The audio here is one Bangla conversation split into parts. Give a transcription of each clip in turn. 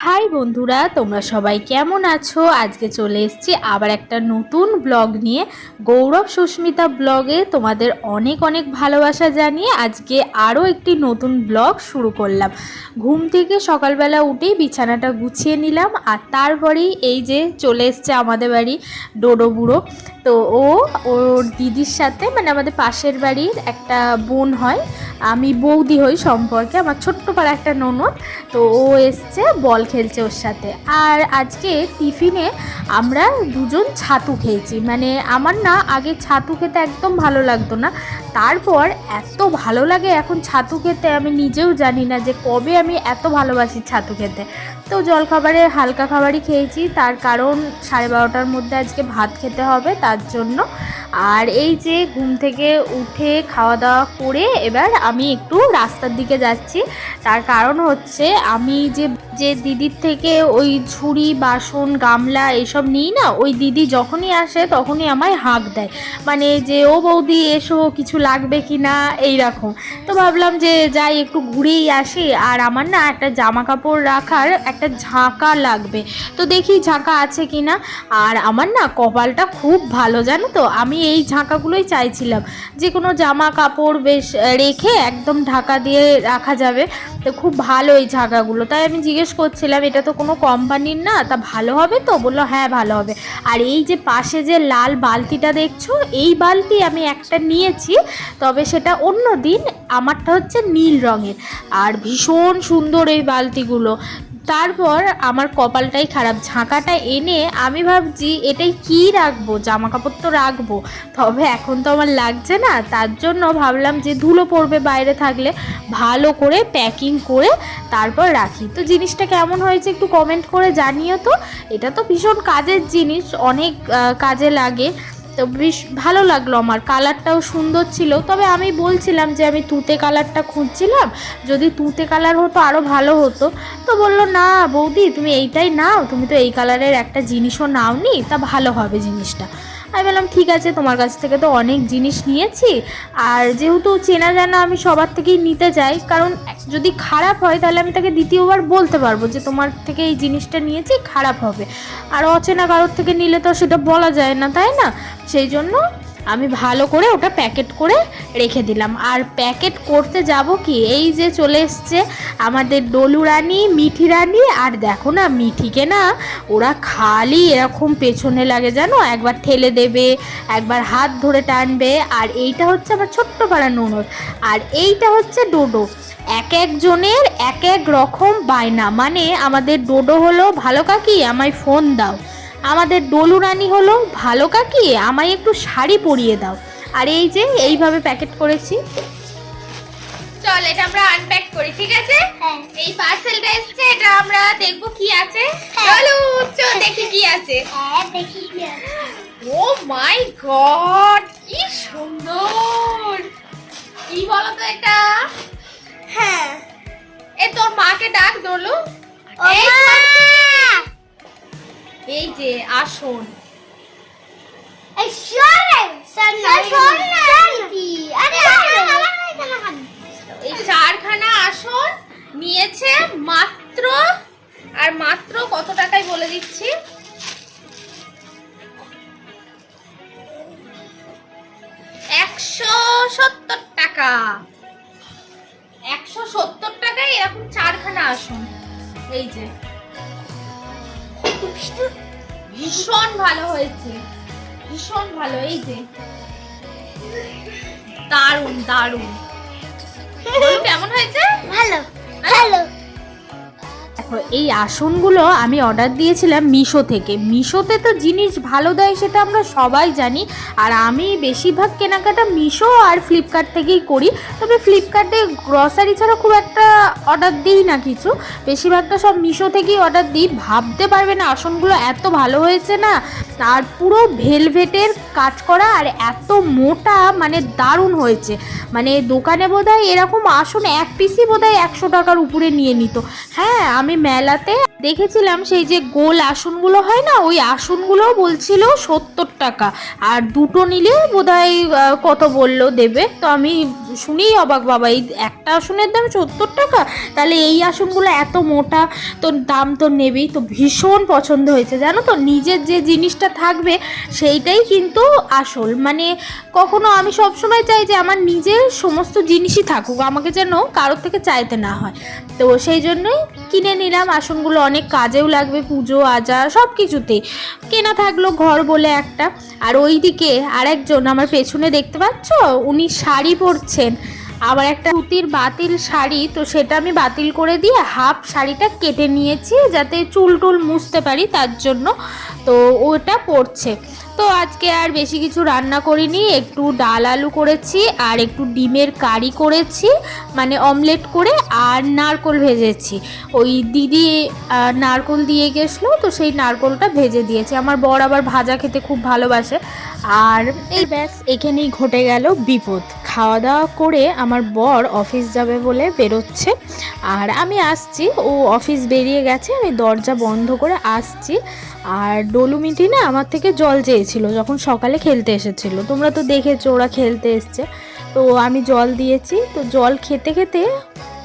হাই বন্ধুরা, তোমরা সবাই কেমন আছো? আজকে চলে এসেছি আবার একটা নতুন ব্লগ নিয়ে। গৌরব সুস্মিতা ব্লগে তোমাদের অনেক অনেক ভালোবাসা জানিয়ে আজকে আরও একটি নতুন ব্লগ শুরু করলাম। ঘুম থেকে সকালবেলা উঠেই বিছানাটা গুছিয়ে নিলাম আর তারপরেই এই যে চলে এসছে আমাদের বাড়ি ডোডো বুড়ো তো ও, ওর দিদির সাথে মানে আমাদের পাশের বাড়ির একটা বোন হয়, আমি বৌদি হই সম্পর্কে, আমার ছোট্ট পাড়া একটা ননদ, তো ও এসছে, বল খেলছে ওর সাথে। আর আজকে টিফিনে আমরা দুজন ছাতু খেয়েছি মানে আমার না আগে ছাতু খেতে একদম ভালো লাগতো না তারপর এত ভালো লাগে এখন ছাতু খেতে, আমি নিজেও জানি না যে কবে আমি এত ভালোবাসি ছাতু খেতে। তো জলখাবারে হালকা খাবারই খেয়েছি, তার কারণ সাড়ে বারোটার মধ্যে আজকে ভাত খেতে হবে, তার জন্য আর এই যে ঘুম থেকে উঠে খাওয়া দাওয়া করে এবার আমি একটু রাস্তার দিকে যাচ্ছি। তার কারণ হচ্ছে আমি যে যে দিদির থেকে ওই ঝুড়ি বাসন, গামলা এসব নিই না, ওই দিদি যখনই আসে তখনই আমায় হাঁক দেয়। মানে যে, ও বৌদি, এসো, কিছু লাগবে কি না? এইরকম। তো ভাবলাম যে, যাই, একটু ঘুরেই আসি। আর আমার না একটা জামা কাপড় রাখার একটা ঝাঁকা লাগবে। তো দেখি ঝাঁকা আছে কি না। আর আমার না কপালটা খুব ভালো, জানো তো? আমি এই ঝাঁকাগুলোই চাইছিলাম। যে কোনো জামা কাপড় বেশ রেখে একদম ঢাকা দিয়ে রাখা যাবে। তো খুব ভালো এই ঝাঁকাগুলো। তাই আমি জিজ্ঞেস করছিলাম, এটা তো কোনো কোম্পানির না? তা ভালো হবে তো? বলল হ্যাঁ ভালো হবে। আর এই যে পাশে যে লাল বালতিটা দেখছ, এই বালতি আমি একটা নিয়েছি, তবে সেটা অন্য দিন, আমারটা হচ্ছে নীল রঙের। আর ভীষণ সুন্দর এই বালতিগুলো। তারপর আমার কপালটাই খারাপ, ঝাঁকাটা এনে আমি ভাবছি এটাই কি রাখব জামা কাপড় তো রাখব। তবে এখন তো আমার লাগছে না, তার জন্য ভাবলাম যে ধুলো পড়বে বাইরে থাকলে, ভালো করে প্যাকিং করে তারপর রাখি। তো জিনিসটা কেমন হয়েছে একটু কমেন্ট করে জানিও তো। এটা তো ভীষণ কাজের জিনিস, অনেক কাজে লাগে। তো বেশ ভালো লাগল আমার। কালারটাও সুন্দর ছিল। তবে আমি বলছিলাম যে আমি তুতে কালারটা খুঁজছিলাম। যদি তুতে কালার হতো আরও ভালো হতো। তো বলল, না বৌদি, তুমি এইটাই নাও। তুমি তো এই কালারের একটা জিনিসও নাওনি। তা ভালো হবে জিনিসটা। আমি বললাম, ঠিক আছে, তোমার কাছ থেকে তো অনেক জিনিস নিয়েছি। আর যেহেতু চেনা জানা আমি সবার থেকেই নিতে চাই, কারণ যদি খারাপ হয়, তাহলে আমি তাকে দ্বিতীয়বার বলতে পারব যে তোমার থেকে এই জিনিসটা নিয়েছি, খারাপ হবে। আর অচেনা কারোর থেকে নিলে তো সেটা বলা যায় না, তাই না? সেই জন্য আমি ভালো করে ওটা প্যাকেট করে রেখে দিলাম। আর প্যাকেট করতে যাব কি? এই যে চলে এসছে আমাদের ডলু রানী, মিঠি রানী, আর দেখো না, মিঠিকে না ওরা খালি এরকম পেছনে লাগে, জানো? একবার ঠেলে দেবে, একবার হাত ধরে টানবে। আর এইটা হচ্ছে আমার ছোট্ট পাড়া ননদ। আর এইটা হচ্ছে ডোডো। এক একজনের এক এক রকম বায়না। মানে আমাদের ডোডো হলো ভালো কাকি আমায় ফোন দাও। আমাদের ডলু রানী হলো ভালো কাকি আমায় একটু শাড়ি পরিয়ে দাও। আর এই যে এইভাবে প্যাকেট করেছি। চল এটা আমরা আনপ্যাক করি ঠিক আছে? হ্যাঁ। এই পার্সেলটা এসেছে এটা আমরা দেখব কি আছে। হ্যাঁ। চলো চল দেখি কি আছে। হ্যাঁ দেখি কি আছে। ও মাই গড কি সুন্দর! কি বলো তো এটা? হ্যাঁ। এ তোর মাকে ডাক দোলু এই যে আসন। এই চারখানা আসন নিয়েছে মাত্র আর মাত্র কত টাকায় বলে দিচ্ছি? একশো সত্তর টাকা। এরকম চারখানা আসন। এই যে। ভীষণ ভালো হয়েছে। ভীষণ ভালো এই যে। দারুণ দারুণ। কেমন হয়েছে? ভালো ভালো। দেখো, এই আসনগুলো আমি অর্ডার দিয়েছিলাম মিশো থেকে। মিশোতে তো জিনিস ভালো দেয় সেটা আমরা সবাই জানি। আর আমি বেশিরভাগ কেনাকাটা মিশো আর ফ্লিপকার্ট থেকেই করি। তবে ফ্লিপকার্টে গ্রসারি ছাড়া খুব একটা অর্ডার দিই না কিছু। বেশিরভাগটা সব মিশো থেকেই অর্ডার দিই। ভাবতে পারবে না, আসনগুলো এত ভালো হয়েছে না। আর পুরো ভেলভেটের কাজ করা আর এত মোটা মানে দারুণ হয়েছে। মানে দোকানে বোধহয় এরকম আসন এক পিসই বোধহয় একশো টাকার উপরে নিয়ে নিত। হ্যাঁ আমি মেলাতে দেখেছিলাম সেই যে গোল আসনগুলো হয় না, ওই আসনগুলো বলছিল সত্তর টাকা। আর দুটো নিলে বোধহয় কত বলল দেবে? তো আমি শুনেই অবাক, বাবা, এই একটা আসনের দাম সত্তর টাকা? তাহলে এই আসনগুলো এত মোটা, তো দাম তো নেবেই, তো ভীষণ পছন্দ হয়েছে। জানো তো, নিজের যে জিনিসটা থাকবে, সেইটাই কিন্তু আসল। মানে কখনো আমি সবসময় চাই যে আমার নিজের সমস্ত জিনিসই থাকুক, আমাকে যেন কারোর থেকে চাইতে না হয়। তো সেই জন্যই কিনে নিলাম আসনগুলো অনেক কাজেও লাগবে, পুজো আজা সব কিছুতে কেনা থাকল ঘর বলে একটা। আর ওই দিকে আরেকজন আমার পেছনে দেখতে পাচ্ছ? উনি শাড়ি পরছেন। আবার একটা সুতির বাতিল শাড়ি, তো সেটা আমি বাতিল করে দিয়ে হাফ শাড়িটা কেটে নিয়েছি যাতে চুল টুল মুছতে পারি তার জন্য। তো ওটা পড়ছে। তো আজকে আর বেশি কিছু রান্না করিনি, একটু ডাল আলু করেছি আর একটু ডিমের কারি করেছি মানে অমলেট করে আর নারকোল ভেজেছি। ওই দিদি নারকোল দিয়ে গেছিল, তো সেই নারকোলটা ভেজে দিয়েছি। আমার বর আবার ভাজা খেতে খুব ভালোবাসে। আর এই ব্যাস, এখানেই ঘটে গেল বিপদ। খাওয়া দাওয়া করে আমার বর অফিস যাবে বলে বেরোচ্ছে। আর আমি আসছি, ও অফিস বেরিয়ে গেছে, আমি দরজা বন্ধ করে আসছি। আর ডলুমিটি না আমার থেকে জল চেয়েছিল, যখন সকালে খেলতে এসেছিল। তোমরা তো দেখেছ, ওরা খেলতে এসছে। তো আমি জল দিয়েছি, তো জল খেতে খেতে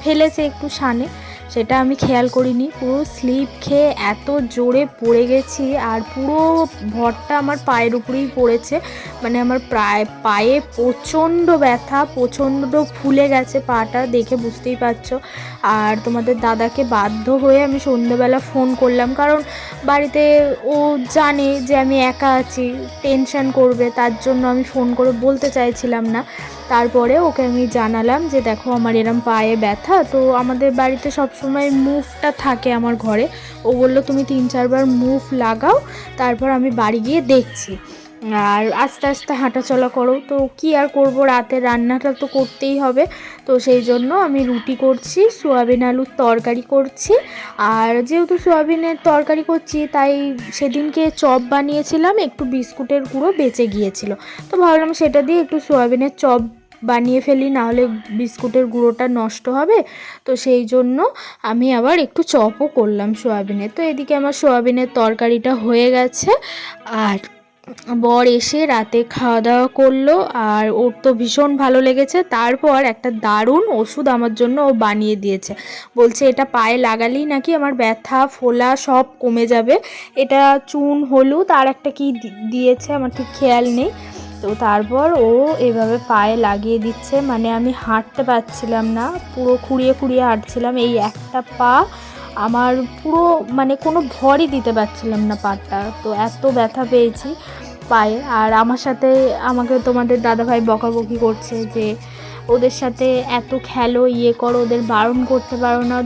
ফেলেছে একটু সানে। সেটা আমি খেয়াল করিনি। পুরো স্লিপ খেয়ে এত জোরে পড়ে গেছি আর পুরো ভরটা আমার পায়ের উপরেই পড়েছে। মানে আমার প্রায় পায়ে প্রচণ্ড ব্যথা, প্রচণ্ড ফুলে গেছে পাটা, দেখে বুঝতেই পারছ। আর তোমাদের দাদাকে বাধ্য হয়ে আমি সন্ধ্যেবেলা ফোন করলাম কারণ বাড়িতে ও জানে যে আমি একা আছি, টেনশন করবে, তার জন্য আমি ফোন করে বলতে চাইছিলাম না। তারপরে ওকে আমি জানালাম যে দেখো আমার এরম পায়ে ব্যথা, তো আমাদের বাড়িতে সবসময় মুভটা থাকে আমার ঘরে। ও বলল, তুমি তিন চারবার মুভ লাগাও, তারপর আমি বাড়ি গিয়ে দেখছি। আর আস্তে আস্তে হাঁটাচলা করো। তো কি আর করব? রাতে রান্নাটা তো করতেই হবে। তো সেই জন্য আমি রুটি করছি, সোয়াবিন আলুর তরকারি করছি। আর যেহেতু সোয়াবিনের তরকারি করছি, তাই সেদিনকে চপ বানিয়েছিলাম, একটু বিস্কুটের গুঁড়ো বেঁচে গিয়েছিল। তো ভাবলাম সেটা দিয়ে একটু সোয়াবিনের চপ বানিয়ে ফেলি, নাহলে বিস্কুটের গুঁড়োটা নষ্ট হবে। তো সেই জন্য আমি আবার একটু চপও করলাম সোয়াবিনের। তো এদিকে আমার সোয়াবিনের তরকারিটা হয়ে গেছে। আর বর এসে রাতে খাওয়া দাওয়া করল আর ওর তো ভীষণ ভালো লেগেছে। তারপর একটা দারুণ ওষুধ আমার জন্য ও বানিয়ে দিয়েছে। বলছে, এটা পায়ে লাগালেই নাকি আমার ব্যথা, ফোলা সব কমে যাবে। এটা চুন, হলুদ আর একটা কি দিয়েছে, আমার ঠিক খেয়াল নেই। তো তারপর ও এভাবে পায়ে লাগিয়ে দিচ্ছে। মানে আমি হাঁটতে পারছিলাম না, পুরো খুঁড়িয়ে খুঁড়িয়ে হাঁটছিলাম। এই একটা পা আমার পুরো মানে কোনো ভরই দিতে পারছিলাম না পাটা। তো এত ব্যথা পেয়েছি পায়ে। আর আমার সাথে আমাকে তোমাদের দাদাভাই বকাবকি করছে যে, ওদের সাথে এত খেলো ইয়ে করো, ওদের বারণ করতে পারো না,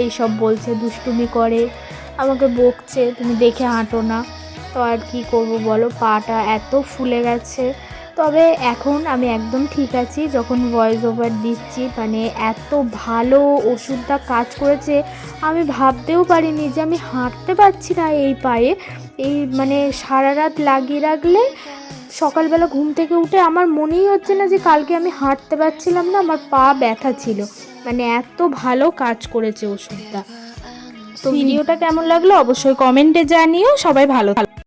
এই সব বলছে, দুষ্টুমি করে, আমাকে বকছে, তুমি দেখে হাঁটো না। তো আর কি করব বলো, পাটা এত ফুলে গেছে। তবে এখন আমি একদম ঠিক আছি যখন ভয়েস ওভার দিচ্ছি মানে এত ভালো ওষুধটা কাজ করেছে আমি ভাবতেও পারিনি যে আমি হাঁটতে পারছি না এই পায়ে। এই মানে সারা রাত লাগিয়ে রাখলে সকালবেলা ঘুম থেকে উঠে আমার মনেই হচ্ছে না যে কালকে আমি হাঁটতে পারছিলাম না আমার পা ব্যথা ছিল। মানে এত ভালো কাজ করেছে ওষুধটা। তো ভিডিওটা কেমন লাগল অবশ্যই কমেন্টে জানিও সবাই ভালো থাকো।